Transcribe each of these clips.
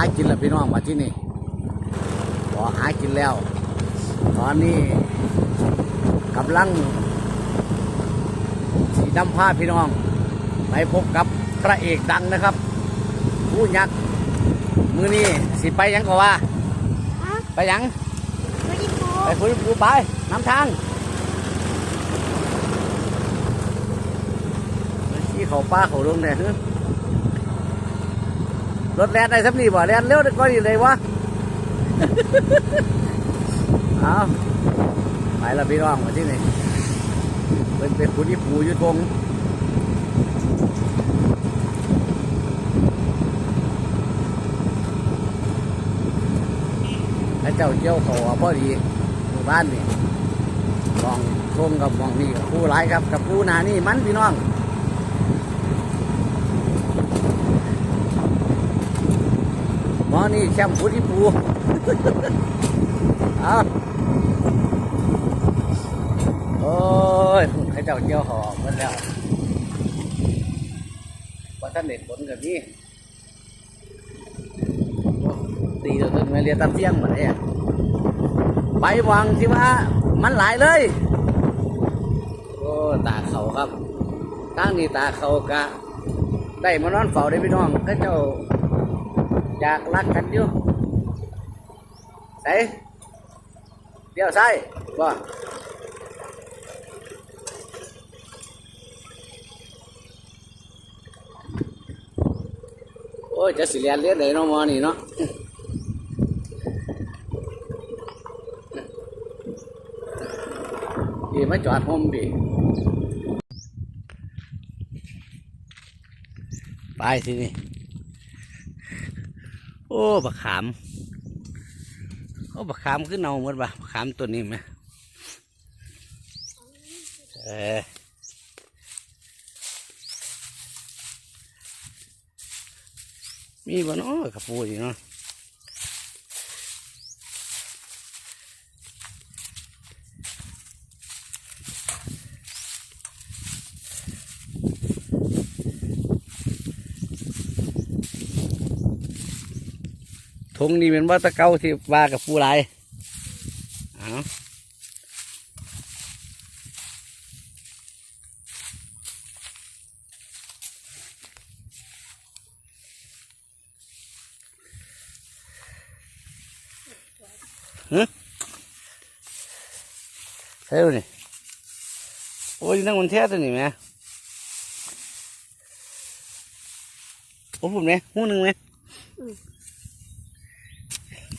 ากินแล้วพี่น้องมาที่นี่พอหากินแล้ว ตอนนี้กำลังสีดำผ้าพี่น้องไปพบกับพระเอกดังนะครับ ผู้ยักษ์มือนี้สิไปหยังก็ว่าฮะไปหยังไม่ได้ปูไปคุยปูไปน้ำทางที่เขาป้าเขาลงเนี่ยฮึ รถแล่นได้สักนีบ่แล่นเร็วได้ก็ดีเลยวะเอาไปละพี่น้องมาที่นี่เป็นเป็นคุณที่ปูยุทงพระเจ้าเจ้าเขาว่าพอดีหมู่บ้านนี่มองทงกับมองนี่กับผู้ร้ายครับกับผู้นานี่มันพี่น้อง หมอนี่แชมป์ผู้ที่ปูเอาโอ้ยให้เจ้าเจียวหอมมันแล้วว่าท่านเด็ดผลกับนี่ตีเราต้นมาเรียนตามเที่ยงหมดเลยไปวางที่ว่ามันหลายเลย โอ้ตาเขาครับตั้งนี่ตาเขากะ ได้มานอนเฝ้าได้พี่น้องก็เจ้า อยากรักกันอยู่ใส่เดี๋ยวใส่ว่โอ้ยจะสิเรียนเรียนเลยเนาะหมอนี่เนาะดีมาจอดผมดิไปทีนี่ อ้บักขาม โอ้บักขามขึ้นเอาหมดปะบักขามตัวนี้ไหมเออมีบ่เนาะกระปูอีกเนาะ ทงนี่เป็นว่าตะเกาที่ว่ากับปูหลายเอาฮะเฮ้ยนี่โอ้ยนั่งมันแท้ตัวนี่ไหมโอ้ผมเนี่ยหูหนึ่งไหม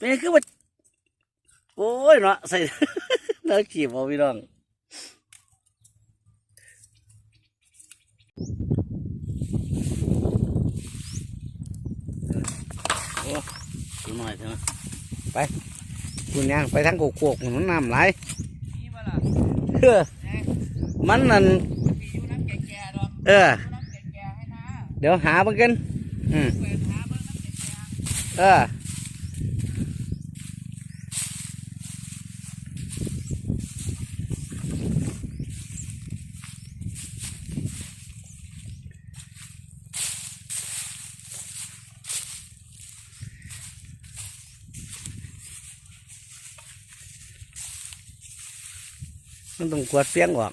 no. Ini yang, woi, kapu, ini ke โอ้ยเนาะใส่แล้วขี่บอพี่น้องโอ้ดูหน่อยเถอะไปคุณยังไปทางโกโกกมันน้ำไหลเออมันนั่นเออ เดี๋ยวหามากันอืมเออ มันต้องกวาดเฟียงออก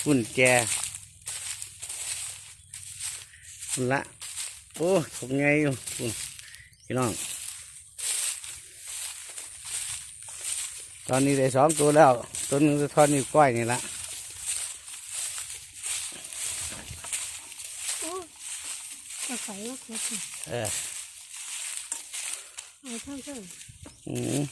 ฝุ่นแจฝุ่นละ โอ้ถกไงอยู่ฝุ่นพี่น้อง ตอนนี้ได้สองตัวแล้ว ตัวหนึงจะทอดนิ้วก้อยนี่ละโอ้จะใส่ว่าขวดสิเออเอาเท่าเท่า ừ.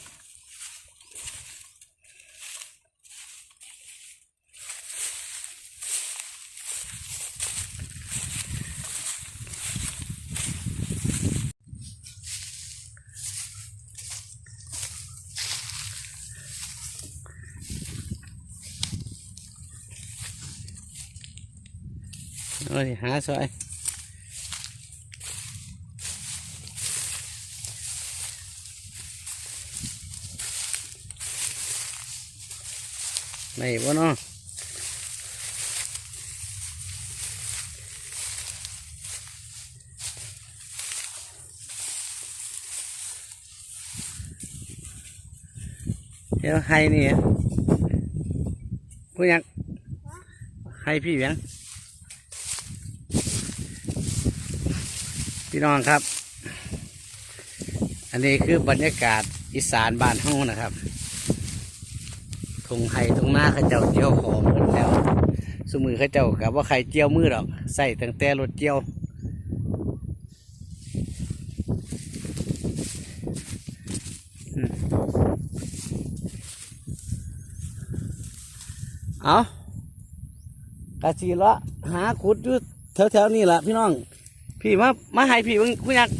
rồi há xoay ยหาซอยไม่บ่เนาะเดี๋ยวให้นี่ผู้ยักให้พี่เวียงพี่น้องครับ อันนี้คือบรรยากาศอีสานบ้านห้องนะครับ ทงไห้ทงหน้าข้าเจ้าเจียวขอหมดแล้วสมือข้าเจ้ากับว่าใครเจียวมือหรอกใส่ตั้งแต่รถเจียวอืมเอากะสีละหาขุดอยู่แถวๆนี่แหละพี่น้อง พี่มามาให้พี่เบิ่งคุณยักษ์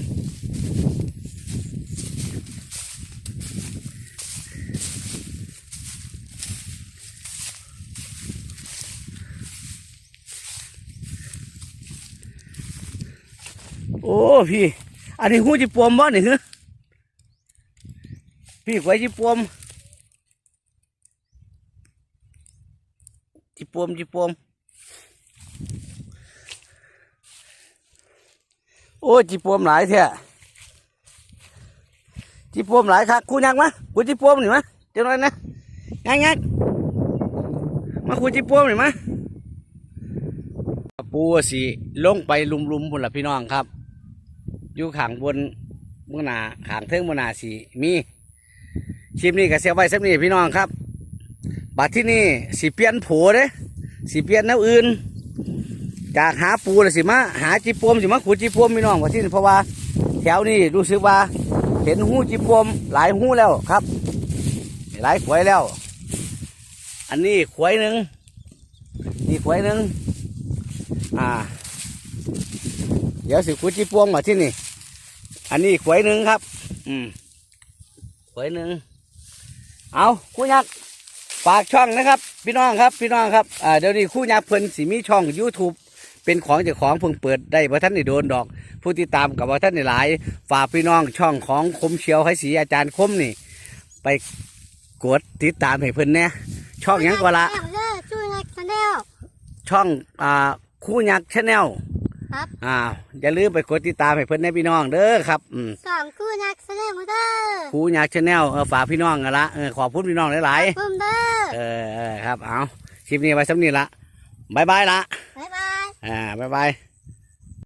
โอ้พี่ อันนี้หูจิปวมบ่นี่ฮะพี่ไว้จิปวมจิปวมจิปวมโอ้จีปวมหลายแท้จีปวมหลายครับคุณยักษ์มาคุณจีปวมหนิมะเจ้าหน่อยนะงักงักมาคุณจีปวมหนิมะปูสีลงไปลุมๆบนละพี่น้องครับ อยู่ขางบนบนหนาขางเทิงบนหนาสีมีชิมนี่กับเสียไว้สักนี่พี่น้องครับ บัดที่นี่สีเปลี่ยนโผเด้สีเปลี่ยนแนวอื่น จากหาปูเลยสิมาหาจีปวมสิมาขุดจีปวมพี่น้องว่าที่นี่เพราะว่าแถวนี้รู้สึกว่าเห็นหูจีปวมหลายหูแล้วครับ หลายขวยแล้ว อันนี้ขวยหนึ่งนี่ขวยหนึ่งอ่า เดี๋ยวสิขุดจีปวมมาที่นี่ อันนี้ขวยหนึ่งครับ อืมขวยหนึ่งเอาคู่ยักษ์ฝากช่องนะครับ พี่น้องครับ พี่น้องครับอ่าเดี๋ยวนี้คู่ยักษ์เพิ่นสิมีช่อง YouTube เป็นของเจ้าของเพิ่งเปิดได้บ่ท่านได้โดนดอก ผู้ติดตามกับบ่ท่านได้หลาย ฝากพี่น้องช่องของคมเชียวไห้สีอาจารย์คมนี่ ไปกดติดตามให้เพิ่นแหน่ช่องหยังก็ละเด้อช่วยนักแนลช่องอ่าคู่ยักษ์ชาแนล ครับอ่าอย่าลืมไปกดติดตามให้เพิ่นแหน่พี่น้องเด้อครับอืมสองคู่นักแสดงเด้อคู่ยักษ์ชาแนลเออฝากพี่น้องกันละเออขอบคุณพี่น้องหลายเพิ่มเด้อๆเออเออครับเอาคลิปนี้ไว้สำนี้ละบายบายละบ๊ายบาย อ่าบายบาย